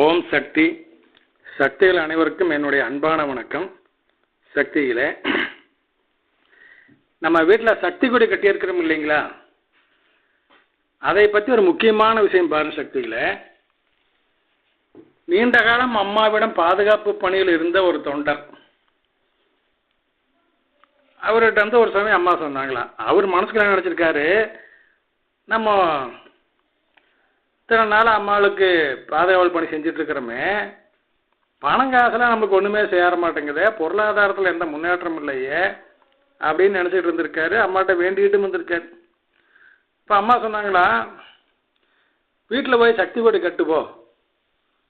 ஓம் சக்தி. சக்திகள் அனைவருக்கும் என்னுடைய அன்பான வணக்கம். சக்தியிலே. நம்ம வீட்டில் சக்தி கொடி கட்டியிருக்கிறோம் இல்லைங்களா? அதை பற்றி ஒரு முக்கியமான விஷயம் பாருங்க சக்திகளே நீண்ட காலம் அம்மாவிடம் பாதுகாப்பு பணியில் இருந்த ஒரு தொண்டர். அவர்கிட்ட வந்து ஒரு சமயம் அம்மா சொன்னாங்களாம் அவர் மனசுக்குள்ள நினச்சிருக்காரு நம்ம இத்தனை நாள் அம்மாளுக்கு பாதுகாவல் பணி செஞ்சுட்டு இருக்கிறோமே பணம் காசுலாம் நமக்கு ஒன்றுமே சேர மாட்டேங்குதே பொருளாதாரத்தில் எந்த முன்னேற்றம் இல்லையே அப்படின்னு நினச்சிட்டு இருந்திருக்காரு. அம்மாட்ட வேண்டிக்கிட்டும் வந்திருக்காரு இப்போ அம்மா சொன்னாங்களா வீட்டில் போய் சக்தி கொடி கட்டுப்போ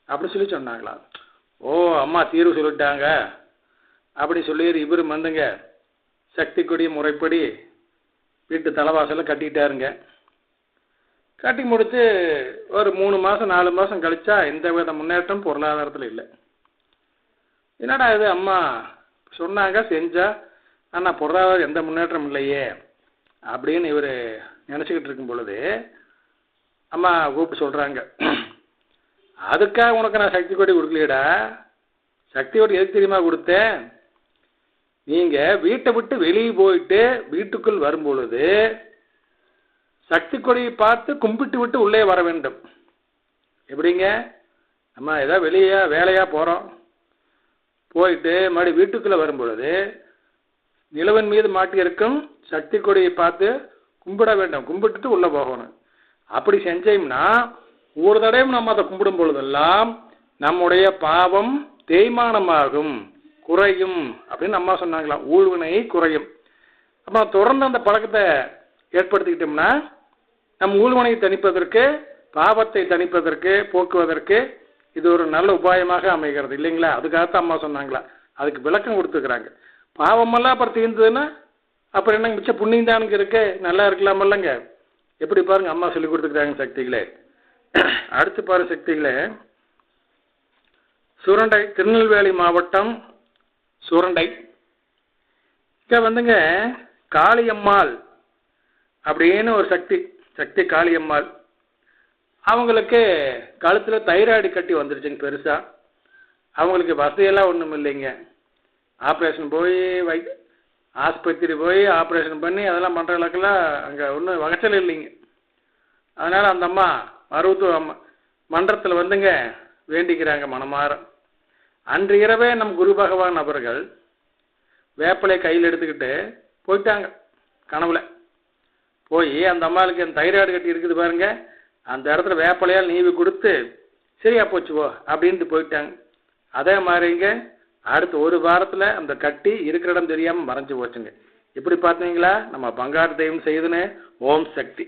அப்படின்னு சொல்லி சொன்னாங்களா. ஓ அம்மா தீர்வு சொல்லிட்டாங்க அப்படி சொல்லி இவர் வந்துங்க சக்தி கொடி முறைப்படி வீட்டு தலைவாசலில் கட்டிட்டாருங்க. கட்டி முடித்து ஒரு மூணு மாதம் நாலு மாதம் கழிச்சா எந்த வித முன்னேற்றம் பொருளாதாரத்தில் இல்லை. என்னடா இது அம்மா? சொன்னாங்க செஞ்சா. ஆனால் பொருளாதாரம் எந்த முன்னேற்றம் இல்லையே அப்படின்னு இவர் நினச்சிக்கிட்டு இருக்கும் பொழுது அம்மா கூப்பிட்டு சொல்கிறாங்க அதுக்காக உனக்கு நான் சக்தி கொடி கொடுக்கலையடா. சக்தி கொடி எதுக்கு தெரியுமா கொடுத்தேன்? நீங்கள் வீட்டை விட்டு வெளியே போயிட்டு வீட்டுக்குள் வரும் பொழுது சக்தி கொடியை பார்த்து கும்பிட்டு விட்டு உள்ளே வர வேண்டும். எப்படிங்க? நம்ம ஏதோ வெளியே வேலையாக போகிறோம் போயிட்டு மறுபடியும் வீட்டுக்குள்ளே வரும்பொழுது நிலவன் மீது மாட்டியிருக்கும் சக்தி கொடியை பார்த்து கும்பிட வேண்டும். கும்பிட்டுட்டு உள்ளே போகணும். அப்படி செஞ்சோம்னா ஒரு தடவையும் நம்ம அதை கும்பிடும் பொழுதெல்லாம் நம்முடைய பாவம் தேய்மானமாகும். குறையும் அப்படின்னு அம்மா சொன்னாங்களாம். ஊழ்வினை குறையும். அப்போ தொடர்ந்து அந்த பழக்கத்தை ஏற்படுத்திக்கிட்டோம்னா நம் ஊழ்வனை தணிப்பதற்கு பாவத்தை தணிப்பதற்கு போக்குவதற்கு இது ஒரு நல்ல உபாயமாக அமைகிறது இல்லைங்களா? அதுக்காகத்தான் அம்மா சொன்னாங்களா. அதுக்கு விளக்கம் கொடுத்துக்கிறாங்க. பாவமெல்லாம் அப்புறம் தீர்ந்ததுன்னா அப்புறம் என்னங்க மிச்சம் புண்ணியம் தானுங்க இருக்கு. நல்லா இருக்கலாமல்லங்க. எப்படி பாருங்க அம்மா சொல்லி கொடுத்துக்கிறாங்க சக்திகளே. அடுத்து பாரு சக்திகளே. சுரண்டை திருநெல்வேலி மாவட்டம் சுரண்டை. இங்க வந்துங்க காளியம்மாள் அப்படின்னு ஒரு சக்தி. சக்தி காளியம்மாள். அவங்களுக்கு கழுத்தில் தைராய்டு கட்டி வந்துருச்சுங்க பெருசாக அவங்களுக்கு வசதியெல்லாம் ஒன்றும் இல்லைங்க. ஆப்ரேஷன் போய் வை ஆஸ்பத்திரி போய் ஆப்ரேஷன் பண்ணி அதெல்லாம் பண்ணுற அளவுக்குலாம் அங்கே ஒன்றும் வகைச்சல் இல்லைங்க. அதனால் அந்த அம்மா மருத்துவ அம்மா மன்றத்தில் வந்துங்க வேண்டிக்கிறாங்க மனமாற அன்று இரவே நம் குரு பகவான் நபர்கள் வேப்பிலை கையில் எடுத்துக்கிட்டு போயிட்டாங்க கனவுல. போய் அந்த அம்மாளுக்கு அந்த தைராய்டு கட்டி இருக்குது பாருங்க. அந்த இடத்துல வேப்பலையால் நீவி கொடுத்து சரியா போச்சு போ அப்படின்ட்டு போயிட்டாங்க. அதே மாதிரிங்க அடுத்து ஒரு வாரத்தில் அந்த கட்டி இருக்கிற இடம் தெரியாமல் மறைஞ்சு போச்சுங்க. இப்படி பார்த்தீங்களா? நம்ம பங்காரு தெய்வம் செய்துன்னு ஓம் சக்தி.